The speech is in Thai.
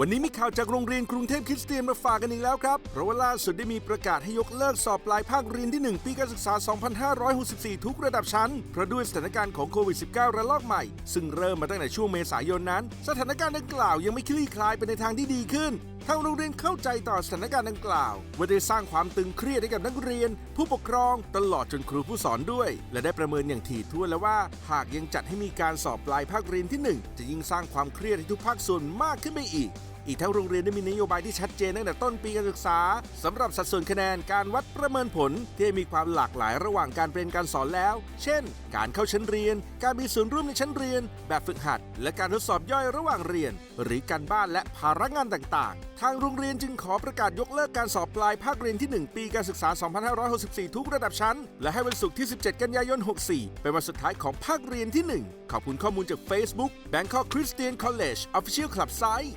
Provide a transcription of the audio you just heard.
วันนี้มีข่าวจากโรงเรียนกรุงเทพคริสเตียนมาฝากกันอีกแล้วครับ เพราะว่าล่าสุดได้มีประกาศให้ยกเลิกสอบปลายภาคเรียนที่ 1 ปีการศึกษา 2564 ทุกระดับชั้น เพราะด้วยสถานการณ์ของโควิด -19 ระลอกใหม่ ซึ่งเริ่มมาตั้งแต่ช่วงเมษายนนั้น สถานการณ์ดังกล่าวยังไม่คลี่คลายไปในทางที่ดีขึ้นทางโรงเรียนเข้าใจต่อสถานการณ์ดังกล่าวว่าได้สร้างความตึงเครียดให้กับนักเรียน ผู้ปกครองตลอดจนครูผู้สอนด้วย และได้ประเมินอย่างถี่ถ้วนแล้วว่า หากยังจัดให้มีการสอบปลายภาคเรียนที่หนึ่งจะยิ่งสร้างความเครียดให้ทุกภาคส่วนมากขึ้นไปอีก อีกทั้งโรงเรียนได้มีนโยบายที่ชัดเจนตั้งแต่ต้นปีการศึกษาสำหรับสัดส่วนคะแนนการวัดประเมินผล ที่มีความหลากหลายระหว่างการเรียนการสอนแล้ว เช่น การเข้าชั้นเรียน การมีส่วนร่วมในชั้นเรียน แบบฝึกหัด และการทดสอบย่อยระหว่างเรียน หรือการบ้านและภาระงานต่างๆ ทางโรงเรียนจึงขอประกาศยกเลิกการสอบปลายภาคเรียนที่ 1 ปีการศึกษา 2564 ทุกระดับชั้น และให้วันศุกร์ที่ 17 กันยายน 64 เป็นวันสุดท้ายของภาคเรียนที่ 1 ขอบคุณข้อมูลจาก Facebook Bangkok Christian College Official Club Site